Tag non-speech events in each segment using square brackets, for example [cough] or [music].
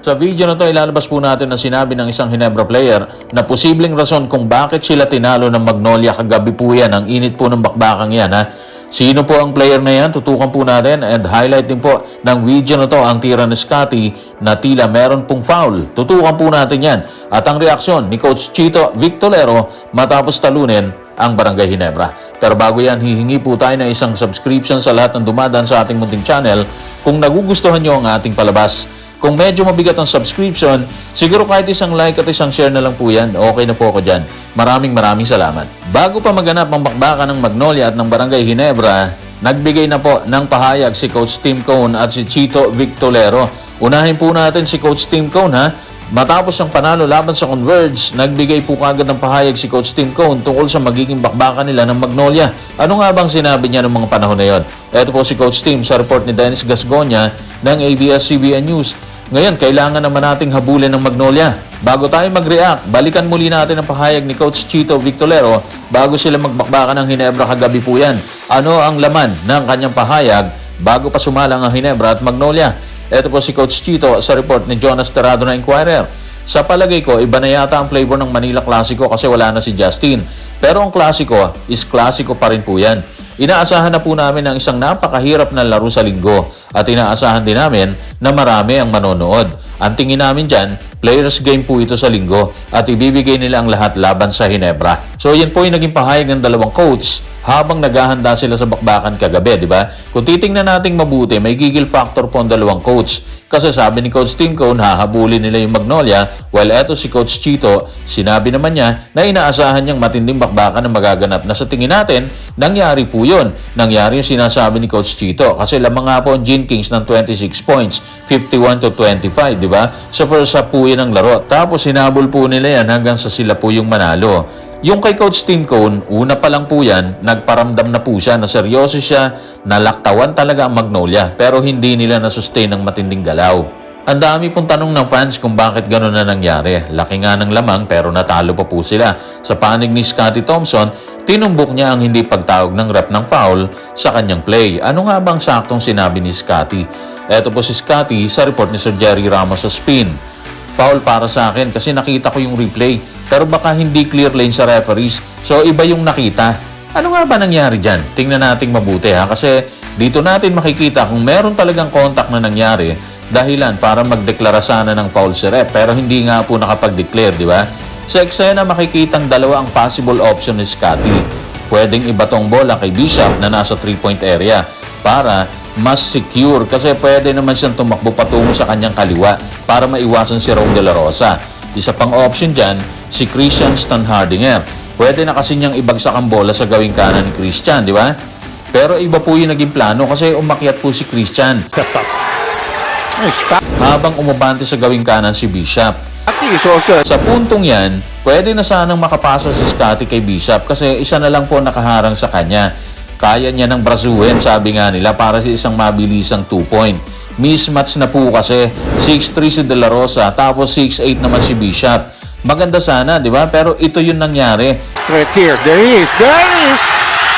Sa video na to, ilalabas po natin na sinabi ng isang Hinebra player na posibleng rason kung bakit sila tinalo ng Magnolia kagabi po yan. Ang init po ng bakbakang yan ha. Sino po ang player na yan? Tutukan po natin and highlight din po ng video na to ang tira ni Scotty na tila meron pong foul. Tutukan po natin yan. At ang reaksyon ni Coach Chito Victolero matapos talunin ang Barangay Hinebra. Pero bago yan, hihingi po tayo ng isang subscription sa lahat ng dumadaan sa ating munting channel kung nagugustuhan nyo ang ating palabas. Kung medyo mabigat ang subscription, siguro kahit isang like at isang share na lang po yan, okay na po ako dyan. Maraming maraming salamat. Bago pa maganap ang bakbakan ng Magnolia at ng Barangay Hinebra, nagbigay na po ng pahayag si Coach Tim Cone at si Chito Victolero. Unahin po natin si Coach Tim Cone ha. Matapos ang panalo laban sa Converge, nagbigay po kagad ng pahayag si Coach Tim Cone tungkol sa magiging bakbakan nila ng Magnolia. Ano nga bang sinabi niya ng mga panahon na yon? Ito po si Coach Tim sa report ni Dennis Gasgonya ng ABS-CBN News. Ngayon, kailangan naman nating habulin ng Magnolia. Bago tayo mag-react, balikan muli natin ang pahayag ni Coach Chito Victolero bago sila magbakbakan ng Hinebra kagabi po yan. Ano ang laman ng kanyang pahayag bago pa sumalang ang Hinebra at Magnolia? Ito po si Coach Chito sa report ni Jonas Terrado na Inquirer. Sa palagay ko, iba na yata ang flavor ng Manila Classico kasi wala na si Justin. Pero ang Classico is Classico pa rin po yan. Inaasahan na po namin ang isang napakahirap na laro sa linggo at inaasahan din namin na marami ang manonood. Ang tingin namin dyan, players game po ito sa linggo at ibibigay nila ang lahat laban sa Hinebra. So yan po yung naging pahayag ng dalawang coach habang naghahanda sila sa bakbakan kagabi, di ba? Kung titingnan nating mabuti, may gigil factor po ang dalawang coach. Kasi sabi ni Coach Tim Cone, hahabulin nila yung Magnolia, while eto si Coach Chito, sinabi naman niya na inaasahan niyang matinding bakbakan na magaganap na sa tingin natin, nangyari po yun. Nangyari yung sinasabi ni Coach Chito kasi lamang nga po ang Gene Kings ng 26 points, 51 to 25, di ba? Sa first half po yan ang laro. Tapos sinabol po nila yan hanggang sa sila po yung manalo. Yung kay Coach Tim Cone, una pa lang po yan, nagparamdam na po siya na seryoso siya, nalaktawan talaga ang Magnolia, pero hindi nila nasustain ng matinding galaw. Ang dami pong tanong ng fans kung bakit gano'n na nangyari. Laki nga ng lamang pero natalo pa po sila. Sa panig ni Scotty Thompson, tinumbok niya ang hindi pagtawag ng rep ng foul sa kanyang play. Ano nga bang saktong sinabi ni Scotty? Eto po si Scotty sa report ni Sir Jerry Ramos sa spin foul para sa akin kasi nakita ko yung replay. Pero baka hindi clear lane sa referees. So iba yung nakita. Ano nga ba nangyari dyan? Tingnan nating mabuti ha. Kasi dito natin makikita kung meron talagang contact na nangyari dahilan para magdeklara sana ng foul si ref. Pero hindi nga po nakapag-declare, di ba? Sa eksena makikitang dalawa ang possible option ni Scotty. Pwedeng ibatong bola kay Bishop na nasa 3-point area para mas secure kasi pwede naman siyang tumakbo patungo sa kanyang kaliwa para maiwasan si Ron De La Rosa. Isa pang option dyan, si Christian Stanhardinger. Pwede na kasi niyang ibagsak ang bola sa gawing kanan ni Christian, di ba? Pero iba po yung naging plano kasi umakyat po si Christian habang umabante sa gawing kanan si Bishop. Sa puntong yan, pwede na sanang makapasa si Scotty kay Bishop kasi isa na lang po nakaharang sa kanya. Kaya niya ng brasuhin, sabi nga nila, para sa isang mabilisang 2-point. Mismatch na po kasi 6'3 si De La Rosa, tapos 6'8 naman si Bishop. Maganda sana, di ba? Pero ito yung nangyari. Threat here. There he is. There he is.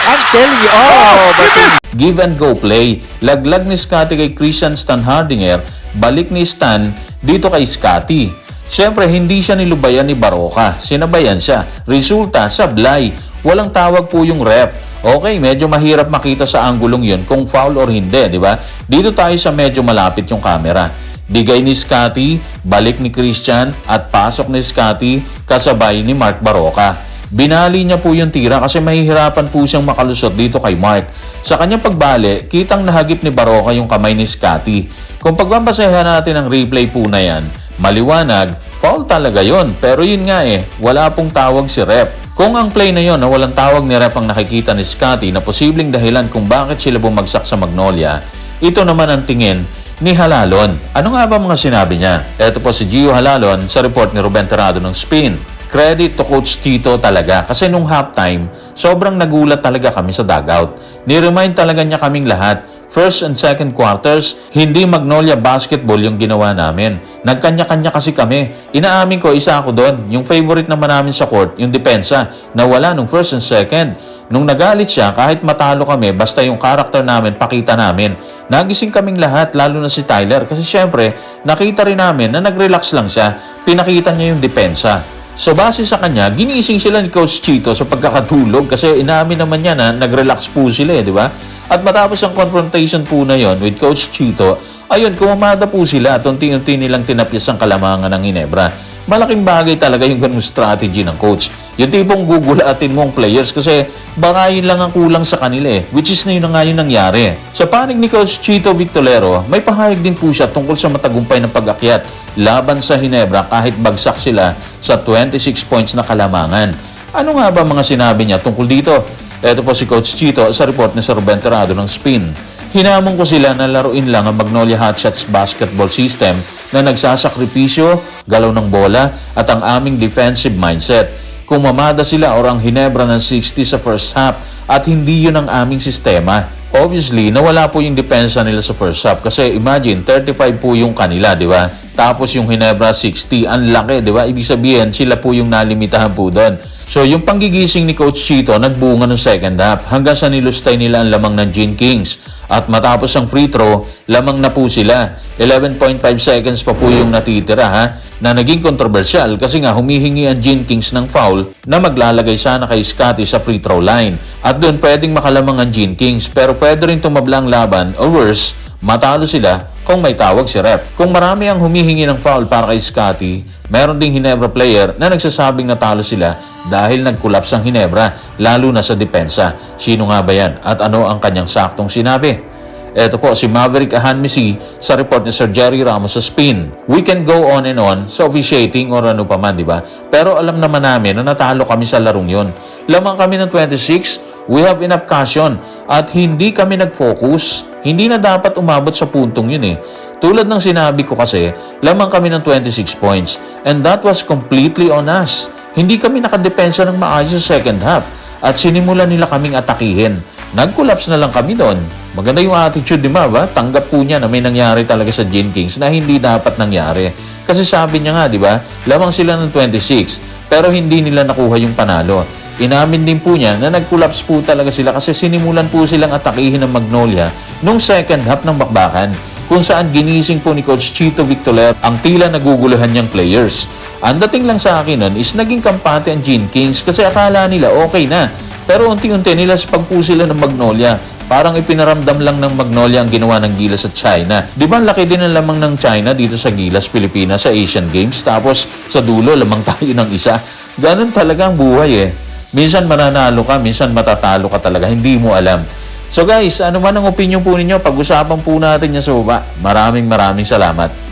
I'm telling you. Oh, but Give and go play. Laglag ni Scotty kay Christian Stanhardinger, balik ni Stan dito kay Scotty. Siyempre, hindi siya nilubayan ni Baroka. Sinabayan siya. Resulta, sablay. Walang tawag po yung ref. Okay, medyo mahirap makita sa anggulong yun kung foul or hindi, di ba? Dito tayo sa medyo malapit yung camera. Bigay ni Scotty, balik ni Christian, at pasok ni Scotty kasabay ni Mark Baroka. Binali niya po yung tira kasi mahihirapan po siyang makalusot dito kay Mark. Sa kanyang pagbali, kitang nahagip ni Baroka yung kamay ni Scotty. Kung pagbabasehan natin ang replay po na yan, maliwanag, foul talaga yon. Pero yun nga eh, wala pong tawag si ref. Kung ang play na yon na walang tawag ni ref ang nakikita ni Scotty na posibleng dahilan kung bakit sila bumagsak sa Magnolia, ito naman ang tingin ni Halalon. Ano nga ba mga sinabi niya? Ito po si Gio Halalon sa report ni Ruben Terrado ng Spin. Credit to Coach Tito talaga kasi nung halftime, sobrang nagulat talaga kami sa dugout. Ni-remind talaga niya kaming lahat, first and second quarters, hindi Magnolia basketball yung ginawa namin. Nagkanya-kanya kasi kami. Inaamin ko, isa ako doon. Yung favorite naman namin sa court, yung depensa, na wala nung first and second. Nung nagalit siya, kahit matalo kami, basta yung karakter namin, pakita namin. Nagising kaming lahat, lalo na si Tyler. Kasi syempre, nakita rin namin na nag-relax lang siya. Pinakita niya yung depensa. So base sa kanya, ginising sila ni Coach Chito sa pagkakatulog kasi inamin naman niya na nag-relax po sila eh, di ba? At matapos ang confrontation po na yon with Coach Chito, ayun, kumamada po sila at unti-unti nilang tinapyas ang kalamangan ng Hinebra. Malaking bagay talaga yung ganung strategy ng coach. Yung tipong gugulatin mo ang players kasi baka yun lang ang kulang sa kanila eh. Which is na yun na nga yung nangyari. Sa panig ni Coach Chito Victolero, may pahayag din po siya tungkol sa matagumpay ng pag-akyat laban sa Hinebra kahit bagsak sila sa 26 points na kalamangan. Ano nga ba mga sinabi niya tungkol dito? Ito po si Coach Chito sa report ni Sir Ben Terrado ng Spin. Hinamon ko sila na laruin lang ang Magnolia Hotshots basketball system na nagsasakripisyo, galaw ng bola at ang aming defensive mindset. Kung mamada sila or ang Hinebra ng 60 sa first half at hindi yun ang aming sistema. Obviously, nawala po yung depensa nila sa first half kasi imagine, 35 po yung kanila, di ba? Tapos yung Hinebra 60, ang laki, di ba? Ibig sabihin, sila po yung nalimitahan po doon. So, yung panggigising ni Coach Chito, nagbunga ng second half hanggang sa nilustay nila ang lamang ng Gene Kings. At matapos ang free throw, lamang na po sila. 11.5 seconds pa po yung natitira ha, na naging kontrobersyal kasi nga humihingi ang Gene Kings ng foul na maglalagay sana kay Scotty sa free throw line. At doon pwedeng makalamang ang Gene Kings pero pwede rin tumablang laban or worse, matalo sila kung may tawag si ref. Kung marami ang humihingi ng foul para kay Scotty, meron ding Hinebra player na nagsasabing natalo sila dahil nag-collapse ang Hinebra, lalo na sa depensa. Sino nga ba yan? At ano ang kanyang saktong sinabi? Ito po si Maverick Ahanmisi sa report ni Sir Jerry Ramos sa Spin. We can go on and on sa officiating or ano pa man, di ba? Pero alam naman namin na natalo kami sa larong yon. Lamang kami ng 26, we have enough caution at hindi kami nag-focus. Hindi na dapat umabot sa puntong yun eh. Tulad ng sinabi ko kasi, lamang kami ng 26 points and that was completely on us. Hindi kami nakadepensa ng maayos sa second half at sinimulan nila kaming atakihin. Nag-collapse na lang kami doon. Maganda yung attitude ni Mava. Tanggap po niya na may nangyari talaga sa Gene Kings na hindi dapat nangyari. Kasi sabi niya nga, di ba, lamang sila ng 26 pero hindi nila nakuha yung panalo. Inamin din po niya na nag-collapse po talaga sila kasi sinimulan po silang atakihin ng Magnolia nung second half ng bakbakan kung saan ginising po ni Coach Chito Victoler ang tila naguguluhan niyang players. Ang dating lang sa akin nun is naging kampante ang Gene Kings kasi akala nila okay na. Pero unti-unti nila sa pagpo sila ng Magnolia. Parang ipinaramdam lang ng Magnolia ang ginawa ng Gilas sa China. Di ba laki din ang lamang ng China dito sa Gilas, Pilipinas sa Asian Games. Tapos sa dulo, lamang [laughs] tayo ng isa. Ganun talaga ang buhay eh. Minsan mananalo ka, minsan matatalo ka talaga. Hindi mo alam. So guys, ano man ang opinion po ninyo, pag-usapan po natin yan sa. Maraming maraming salamat.